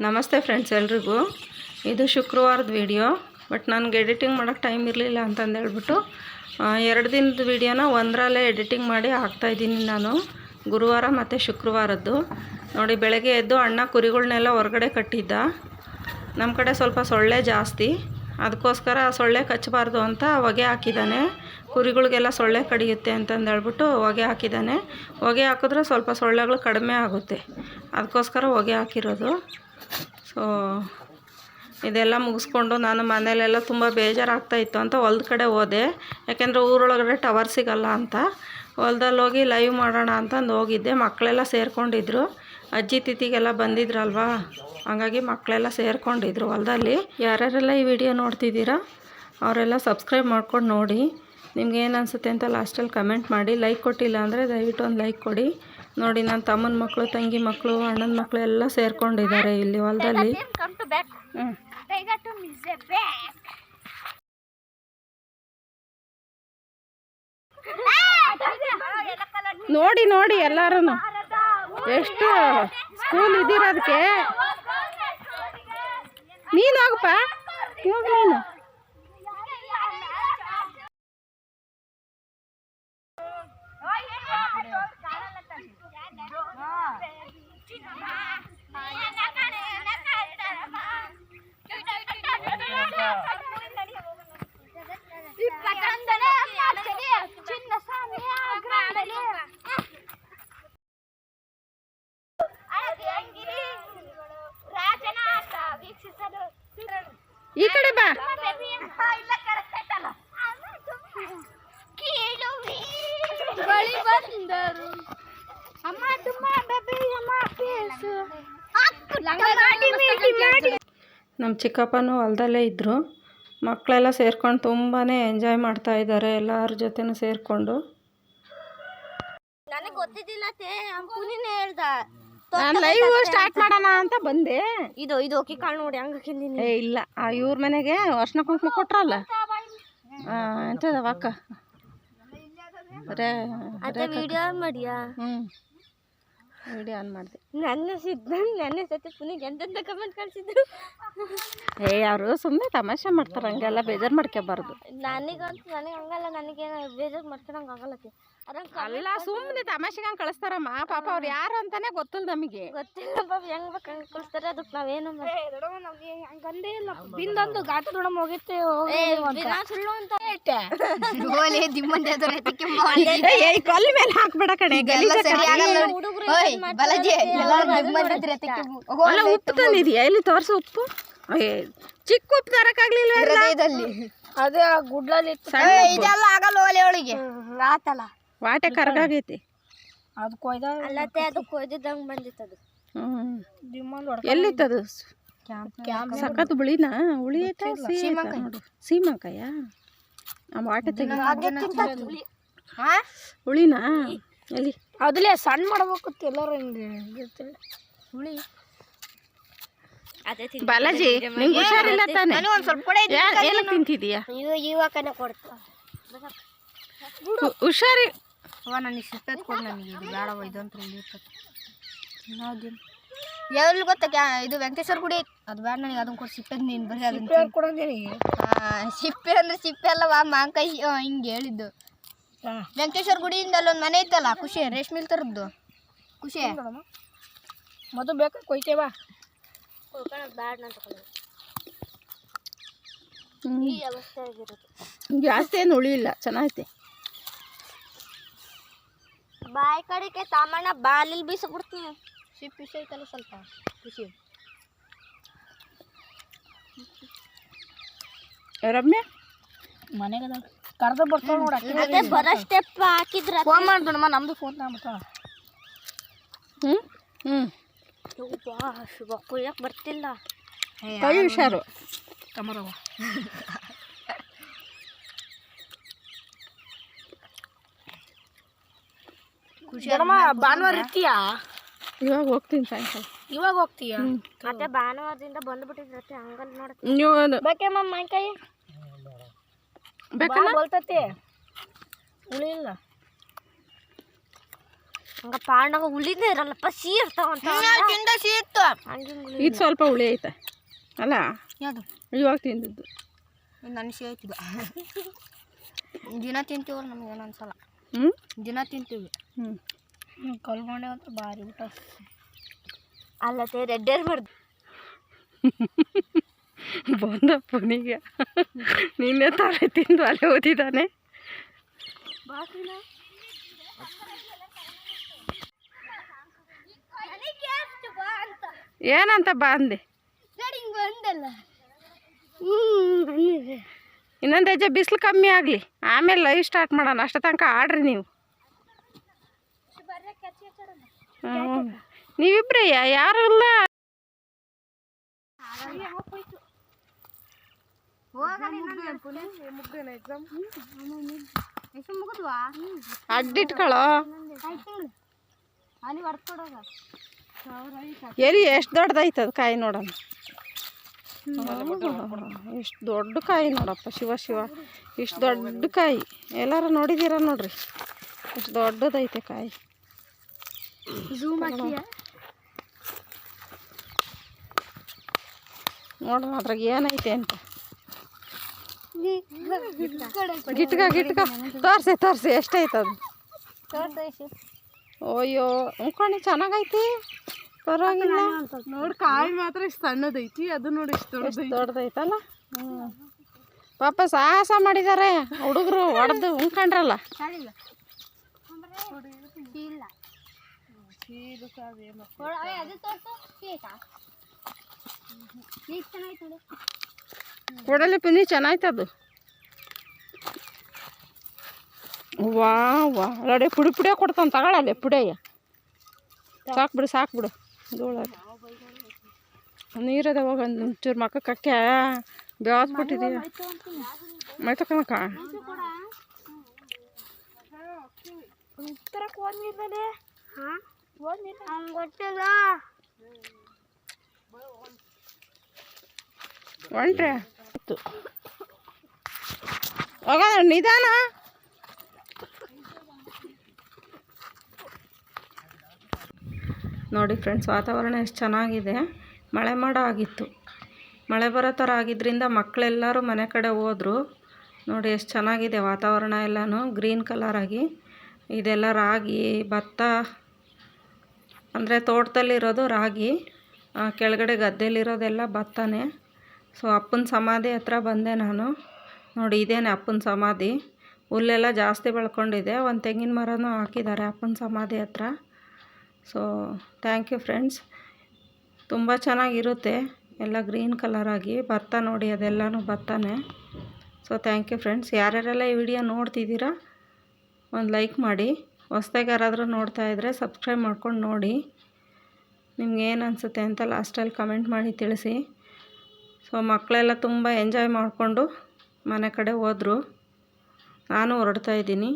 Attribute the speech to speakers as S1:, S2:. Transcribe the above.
S1: ನಮಸ್ತೆ ಫ್ರೆಂಡ್ಸ್ ಎಲ್ರಿಗೂ. ಇದು ಶುಕ್ರವಾರದ ವಿಡಿಯೋ ಬಟ್ ನನಗೆ ಎಡಿಟಿಂಗ್ ಮಾಡೋಕ್ಕೆ ಟೈಮ್ ಇರಲಿಲ್ಲ ಅಂತಂದು ಹೇಳ್ಬಿಟ್ಟು ಎರಡು ದಿನದ ವಿಡಿಯೋನ ಒಂದರಲ್ಲೇ ಎಡಿಟಿಂಗ್ ಮಾಡಿ ಹಾಕ್ತಾಯಿದ್ದೀನಿ ನಾನು. ಗುರುವಾರ ಮತ್ತು ಶುಕ್ರವಾರದ್ದು. ನೋಡಿ, ಬೆಳಗ್ಗೆ ಎದ್ದು ಅಣ್ಣ ಕುರಿಗಳನ್ನೆಲ್ಲ ಹೊರಗಡೆ ಕಟ್ಟಿದ್ದ. ನಮ್ಮ ಕಡೆ ಸ್ವಲ್ಪ ಸೊಳ್ಳೆ ಜಾಸ್ತಿ. ಅದಕ್ಕೋಸ್ಕರ ಸೊಳ್ಳೆ ಕಚ್ಚಬಾರ್ದು ಅಂತ ಹೊಗೆ ಹಾಕಿದ್ದಾನೆ. ಕುರಿಗಳಿಗೆಲ್ಲ ಸೊಳ್ಳೆ ಕಡಿಯುತ್ತೆ ಅಂತಂದು ಹೇಳ್ಬಿಟ್ಟು ಹೊಗೆ ಹಾಕಿದ್ದಾನೆ. ಹೊಗೆ ಹಾಕಿದ್ರೆ ಸ್ವಲ್ಪ ಸೊಳ್ಳೆಗಳು ಕಡಿಮೆ ಆಗುತ್ತೆ. ಅದಕ್ಕೋಸ್ಕರ ಹೊಗೆ ಹಾಕಿರೋದು. ಸೊ ಇದೆಲ್ಲ ಮುಗಿಸ್ಕೊಂಡು ನಾನು ಮನೇಲೆಲ್ಲ ತುಂಬ ಬೇಜಾರಾಗ್ತಾ ಇತ್ತು ಅಂತ ಹೊಲ್ದ ಕಡೆ ಹೋದೆ. ಯಾಕೆಂದರೆ ಊರೊಳಗಡೆ ಟವರ್ ಸಿಗಲ್ಲ ಅಂತ. ಹೊಲ್ದಲ್ಲಿ ಹೋಗಿ ಲೈವ್ ಮಾಡೋಣ ಅಂತಂದು ಹೋಗಿದ್ದೆ. ಮಕ್ಕಳೆಲ್ಲ ಸೇರಿಕೊಂಡಿದ್ರು. ಅಜ್ಜಿ ತಿಥಿಗೆಲ್ಲ ಬಂದಿದ್ರಲ್ವಾ? ಹಾಗಾಗಿ ಮಕ್ಕಳೆಲ್ಲ ಸೇರಿಕೊಂಡಿದ್ರು ಹೊಲ್ದಲ್ಲಿ. ಯಾರ್ಯಾರೆಲ್ಲ ಈ ವಿಡಿಯೋ ನೋಡ್ತಿದ್ದೀರಾ, ಅವರೆಲ್ಲ ಸಬ್ಸ್ಕ್ರೈಬ್ ಮಾಡ್ಕೊಂಡು ನೋಡಿ. ನಿಮ್ಗೆ ಏನು ಅನಿಸುತ್ತೆ ಅಂತ ಲಾಸ್ಟಲ್ಲಿ ಕಮೆಂಟ್ ಮಾಡಿ. ಲೈಕ್ ಕೊಟ್ಟಿಲ್ಲ ಅಂದರೆ ದಯವಿಟ್ಟು ಒಂದು ಲೈಕ್ ಕೊಡಿ. ನೋಡಿ ನನ್ನ ತಮ್ಮನ ಮಕ್ಕಳು ತಂಗಿ ಮಕ್ಕಳು ಅಣ್ಣನ ಮಕ್ಕಳು ಎಲ್ಲ ಸೇರ್ಕೊಂಡಿದ್ದಾರೆ ಇಲ್ಲಿ ಹೊಲದಲ್ಲಿ. ನೋಡಿ ನೋಡಿ ಎಲ್ಲಾರು ಎಷ್ಟು ಸ್ಕೂಲ್ ಇದ್ದೀರ ಅದಕ್ಕೆ ನೀನು ಹೋಗಪ್ಪ
S2: ಬಂದರು ಅಮ್ಮ ತುಮ್ಮ ಬೇಬಿ ಅಮ್ಮ ಪೀಸು
S1: ನಮ್ಮ ಚಿಕ್ಕಪ್ಪನೂ ಹೊಲದಲ್ಲೇ ಇದ್ದರು ಮಕ್ಕಳೆಲ್ಲ ಸೇರ್ಕೊಂಡು ತುಂಬಾ ಎಂಜಾಯ್ ಮಾಡ್ತಾ ಇದ್ದಾರೆ ಎಲ್ಲರ ಜೊತೆನೂ ಸೇರಿಕೊಂಡು.
S2: ನನಗೆ ಗೊತ್ತಿದ್ದಿಲ್ಲ ಹೇಳ್ದ.
S1: ನಾನು ಲೈವ್ ಸ್ಟಾರ್ಟ್ ಮಾಡೋಣ ಅಂತ ಬಂದೆ.
S2: ಇದು ಇದು ಓಕೆ ಕಾಳು ನೋಡಿ ಹಂಗೆ
S1: ಏ ಇಲ್ಲ ಆ ಇವ್ರ ಮನೆಗೆ ವರ್ಷನ ಕುಂಕುಮ ಕೊಟ್ರಲ್ಲ? ಎಂತದವ ಅಕ್ಕ?
S2: ಅದೇ ವಿಡಿಯೋ ಮಾಡಿಯಾ?
S1: ಹ್ಞೂ ವಿಡಿಯೋ ಆನ್ ಮಾಡಿದೆ.
S2: ನನ್ನ ಸಿದ್ಧ ನನ್ನ ಸತಿ ಪುನಿಗೆ ಎಂತೆಂತ ಕಮೆಂಟ್ ಕಳ್ಸಿದ್ರು
S1: ಏ ಅವರು ಸುಮ್ಮನೆ ತಮಾಷೆ ಮಾಡ್ತಾರೆ ಹಂಗೆಲ್ಲ ಬೇಜಾರು ಮಾಡ್ಕೋಬಾರ್ದು.
S2: ನನಗಂತೂ ನನಗೆ ಹಂಗಲ್ಲ ನನಗೇನು ಬೇಜಾರು ಮಾಡ್ಕೊಳಂಗೆ ಆಗಲ್ಲ ತೇ
S1: ಅಲ್ಲ ಸುಮ್ಮನೆ ತಮಾಷೆಗೆ ಹಂಗೆ ಕಳಿಸ್ತಾರಮ್ಮ ಪಾಪ ಅವ್ರು ಯಾರು ಅಂತಾನೆ ಗೊತ್ತಿಲ್ಲ ನಮಗೆ.
S2: ಗೊತ್ತಿಲ್ಲ ಪಾಪ ಹೆಂಗ್ ಬೇಕು ಹಂಗೆ ಕಳಿಸ್ತಾರೆ ಅದಕ್ಕೆ ನಾವೇನು ಹಂಗಂದೇ ಇಲ್ಲ. ಬಿಂದೊಂದು ಗಾಟ ನೋಡಮ್ ಹೋಗಿತ್ತೆ ಸುಳ್ಳು ಅಂತ
S1: ಕಲ್ ಮೇಲೆ ಹಾಕ್ಬೇಡ ಕಣೆ ಅಲ್ಲ ಉಪ್ಪು ತಂದಿದ್ಯಾ? ಇಲ್ಲಿ ತೋರ್ಸು ಉಪ್ಪು? ಚಿಕ್ಕ ಉಪ್ಪು ತರಕಾಗ್ಲಿಲ್ಲ
S2: ಅದೇ ಗುಡ್ಲಲ್ಲಿ
S1: ಇದೆಲ್ಲ
S2: ಆಗಲ್ಲ ಒಲೆ ಒಳಗೆ ಆತಲ್ಲ.
S1: ವಾಟೆ ಕರ್ಗಾಗೈತಿ.
S2: ಅದು ಕೊಯ್ದ ಅಲ್ಲತ್ತೆ ಅದು ಕೊಯ್ದಿದ್ದಂಗೆ ಬಂದಿತ್ತು ಅದು.
S1: ಎಲ್ಲಿತ್ತದು ಸಖತ್ ಹುಳಿನಾ? ಹುಳಿ ಐತಾ ಸೀಮಕಾಯ. ಆ ವಾಟೆ ತೆಗಿ ಹುಳಿನಾ? ಎಲ್ಲಿ?
S2: ಅದಲೇ ಸಣ್ಣ ಮಾಡ್ಬೇಕು ಎಲ್ಲರೂ ಹಿಂಗೆ ಹುಳಿ.
S1: ಬಾಲಾಜಿ ನಿಂಗೆ ಹುಷಾರಿಲ್ಲ ತಾನೆ?
S2: ಒಂದು ಸ್ವಲ್ಪ ಕೊಡೆ
S1: ಏನು ತಿಂತಿದೀಯಾ? ಹುಷಾರಿ
S2: ಅವ ನನಗೆ ಸಿಪ್ಪೆತ್ ಕೊಡು ನನಗೆ ಇದು ಬೇಡವ ಇದೊಂದು ಇಲ್ಲಿ ಇರ್ತದೆ ಎಲ್ಲಿ ಗೊತ್ತಾ ಕ್ಯಾ ಇದು ವೆಂಕಟೇಶ್ವರ ಗುಡಿ? ಅದು ಬೇಡ ನನಗೆ ಅದನ್ನ ಕೊಡು ಸಿಪ್ಪೆ ನೀನು ಬರೀ ಅದನ್ನ ಕೊಡೋದೇನಿ ಸಿಪ್ಪೆ ಅಂದ್ರೆ ಸಿಪ್ಪೆ ಅಲ್ಲವಾ ಮಾಂಕಾಯಿ ಹಿಂಗೆ ಹೇಳಿದ್ದು. ವೆಂಕಟೇಶ್ವರ ಗುಡಿಯಿಂದ ಅಲ್ಲೊಂದು ಮನೆ ಇತ್ತಲ್ಲ ಖುಷಿ ರೇಷ್ಮಿಲ್ ತರದ್ದು. ಖುಷಿ.
S3: ಮೊದಲು ಬೇಕಾ? ಕೊಯ್ತೇವಾ?
S2: ಈ ಅವಸ್ಥೆ ಆಗಿರೋದು
S1: ಜಾಸ್ತಿ ಏನು ಹುಳಿ ಇಲ್ಲ ಚೆನ್ನಾಗೈತೆ.
S2: ಬಾಯಿ ಕಡೆಗೆ ಸಾಮಾನ ಬಾಲಿಲ್ ಬೀಸ್ಬಿಡ್ತೀನಿ.
S3: ಸಿಪ್ಪಿ ಐತಲ್ಲ ಸ್ವಲ್ಪ ಖುಷಿ
S1: ರಮ್ಯ?
S3: ಮನೆಗೆ ಕರ್ದ ಬರ್ತಾವ ನೋಡ
S2: ಅದೇ ಬರೋ ಸ್ಟೆಪ್ ಹಾಕಿದ್ರ
S3: ಫೋನ್ ಮಾಡ್ದಣಮ್ಮ ನಮ್ದು ಫೋನ್ ತಗೊಂಡ್ಬಿಡ್ತಾವ
S1: ಹ್ಞೂ ಹ್ಞೂ
S2: ಶುಭ ಬರ್ತಿಲ್ಲ.
S1: ಕೈ ಹುಷಾರು.
S3: ಕಮರವ ಭಾನುವಾರ ಇರ್ತೀಯಾ?
S1: ಇವಾಗ ಹೋಗ್ತೀನಿ ಸಾಯಂಕಾಲ.
S3: ಇವಾಗ ಹೋಗ್ತೀಯಾ?
S2: ಮತ್ತೆ ಭಾನುವಾರದಿಂದ ಬಂದ್ಬಿಟ್ಟಿದ್ರತ್ತೆ ಹಂಗಲ್ ನೋಡ.
S1: ನೀವು
S2: ಬೇಕೇಮ್ಮ ಮಾಯ್ಕಾಯಿ
S1: ಬೇಕಲ್ಲ
S3: ಬಲ್ತತಿ ಉಳಿ ಇಲ್ಲ
S2: ಹಂಗ ಪಾಂಡಾಗ ಉಳಿದೇ ಇರಲ್ಲಪ್ಪ ಸಿಹಿ ಇರ್ತಾವಂತ ತಿಂದ ಸಿಹಿ ಇತ್ತು.
S1: ಇದು ಸ್ವಲ್ಪ ಹುಳಿ ಐತೆ. ಅಲ್ಲ?
S2: ಯಾವುದು?
S1: ಇವಾಗ ತಿಂದಿದ್ದು.
S2: ನನ್ನ ಸಿಹಿ ಐತಿದ ದಿನ ತಿಂತೀವಲ್ಲ ನಮ್ಗೆ ಏನೋ ಅನ್ಸಲ್ಲ
S1: ಹ್ಞೂ
S2: ದಿನ ತಿಂತೀವಿ.
S1: ಹ್ಞೂ
S3: ಕಲ್ಗೊಂಡೆ ಅಂತ ಭಾರಿ ಊಟ.
S2: ಅಲ್ಲ ತೇ ರೆಡ್ಡೇರ್ಬಾರ್ದು
S1: ಬಂದ ಪುನಿಗೆ ನಿನ್ನೆ ತಾಳೆ ತಿಂದು ಅಲ್ಲೇ ಓದಿದ್ದಾನೆ. ಏನಂತ ಬಾ ಅಂದೆ.
S2: ಬಂದಲ್ಲ.
S1: ಇನ್ನೊಂದು ಹೆಜ್ಜೆ ಬಿಸಿಲು ಕಮ್ಮಿ ಆಗಲಿ. ಆಮೇಲೆ ಲೈವ್ ಸ್ಟಾರ್ಟ್ ಮಾಡೋಣ. ಅಷ್ಟು ತನಕ ಆಡ್ರಿ ನೀವು. ನೀವಿಬ್ರೇ ಯಾರು ಇಲ್ಲ
S2: ಮುಗಿದ್ವಾ
S1: ಅಡ್ಡಿಟ್ಕೊಳ್ಳೋ
S2: ಅಲ್ಲಿ ಹೊಡ್ಕೊಡೋದ.
S1: ಎಲ್ಲಿ ಎಷ್ಟು ದೊಡ್ಡದೈತೆ ಅದು ಕಾಯಿ ನೋಡೋಣ. ಎಷ್ಟು ದೊಡ್ಡ ಕಾಯಿ ನೋಡಪ್ಪ ಶಿವ ಶಿವ. ಇಷ್ಟು ದೊಡ್ಡ ಕಾಯಿ. ಎಲ್ಲಾರು ನೋಡಿದ್ದೀರ ನೋಡ್ರಿ. ಎಷ್ಟು ದೊಡ್ಡದೈತೆ ಕಾಯಿ. ನೋಡೋಣ ಅದ್ರಾಗ ಏನೈತೆ ಅಂತ. ಗಿಟ್ಕ. ಗಿಟ್ಕ ತೋರ್ಸಿ ತೋರ್ಸಿ ಎಷ್ಟೈತದ ಅಯ್ಯೋ ಉಂಕೊಂಡು ಚೆನ್ನಾಗೈತಿ. ಪರವಾಗಿಲ್ಲ
S3: ನೋಡಿ ಕಾಯಿ ಮಾತ್ರ ಇಷ್ಟು ಸಣ್ಣದೈತಿ ಅದು ನೋಡಿ ಇಷ್ಟು
S1: ದೊಡ್ಡದೈತಿ. ದೊಡ್ಡದೈತಲ್ಲ? ಹ್ಞೂ ಪಾಪ ಸಾಹಸ ಮಾಡಿದ್ದಾರೆ ಹುಡುಗರು ಹೊಡೆದು
S2: ನೋಡಿ
S1: ಕೊಡಲಿ ಪಿನಿ ಚೆನ್ನಾಯ್ತದು ವಾ ವಾ ನೋಡಿ ಪುಡಿ ಪುಡಿಯ ಕೊಡ್ತಾನೆ ತಗೊಳ್ಳಲ್ಲ ಪುಡಿಯ. ಸಾಕು ಬಿಡು. ಸಾಕು ನೀರದವಾಗ ಹೋಗ ಒಂಚೂರು ಮಕ್ಕ ಕಕ್ಕೆ
S2: ಹಾಂ ಹಂಗೆ ಗೊತ್ತಿಲ್ಲ
S1: ಹೊಂಟ್ರೆ ಹೋಗ ನಿಧಾನ. ನೋಡಿ ಫ್ರೆಂಡ್ಸ್, ವಾತಾವರಣ ಎಷ್ಟು ಚೆನ್ನಾಗಿದೆ. ಮಳೆ ಮಾಡ ಆಗಿತ್ತು. ಮಳೆ ಬರೋ ಥರ ಆಗಿದ್ದರಿಂದ ಮಕ್ಕಳೆಲ್ಲರೂ ಮನೆ ಕಡೆ ಹೋದರು. ನೋಡಿ ಎಷ್ಟು ಚೆನ್ನಾಗಿದೆ ವಾತಾವರಣ ಎಲ್ಲನೂ, ಗ್ರೀನ್ ಕಲರಾಗಿ ಇದೆಲ್ಲ ರಾಗಿ, ಭತ್ತ, ಅಂದರೆ ತೋಟದಲ್ಲಿರೋದು ರಾಗಿ ಕೆಳಗಡೆ ಗದ್ದೆಲಿರೋದೆಲ್ಲ ಭತ್ತನೇ. ಸೊ, ಅಪ್ಪನ ಸಮಾಧಿ ಹತ್ರ ಬಂದೆ ನಾನು. ನೋಡಿ, ಇದೇನೆ ಅಪ್ಪನ ಸಮಾಧಿ. ಹುಲ್ಲೆಲ್ಲ ಜಾಸ್ತಿ ಬೆಳ್ಕೊಂಡಿದೆ. ಒಂದು ತೆಂಗಿನ ಮರನೂ ಹಾಕಿದ್ದಾರೆ ಅಪ್ಪನ ಸಮಾಧಿ ಹತ್ರ. ಸೊ ಥ್ಯಾಂಕ್ ಯು ಫ್ರೆಂಡ್ಸ್ ತುಂಬ ಚೆನ್ನಾಗಿರುತ್ತೆ. ಎಲ್ಲ ಗ್ರೀನ್ ಕಲರ್ ಆಗಿ ಭತ್ತ ನೋಡಿ, ಅದೆಲ್ಲನೂ ಬರ್ತಾನೆ ಸೊ ಥ್ಯಾಂಕ್ ಯು ಫ್ರೆಂಡ್ಸ್ ಯಾರ್ಯಾರೆಲ್ಲ ಈ ವಿಡಿಯೋ ನೋಡ್ತಿದ್ದೀರಾ, ಒಂದು ಲೈಕ್ ಮಾಡಿ. ಹೊಸ್ದಾಗಿ ಯಾರಾದರೂ ನೋಡ್ತಾ ಇದ್ದರೆ ಸಬ್ಸ್ಕ್ರೈಬ್ ಮಾಡ್ಕೊಂಡು ನೋಡಿ. ನಿಮ್ಗೆ ಏನು ಅನಿಸುತ್ತೆ ಅಂತ ಲಾಸ್ಟಲ್ಲಿ ಕಮೆಂಟ್ ಮಾಡಿ ತಿಳಿಸಿ. ಸೊ ಮಕ್ಕಳೆಲ್ಲ ತುಂಬ ಎಂಜಾಯ್ ಮಾಡಿಕೊಂಡು ಮನೆ ಕಡೆ ಹೋದರು. ನಾನು ಹೊರಡ್ತಾ ಇದ್ದೀನಿ.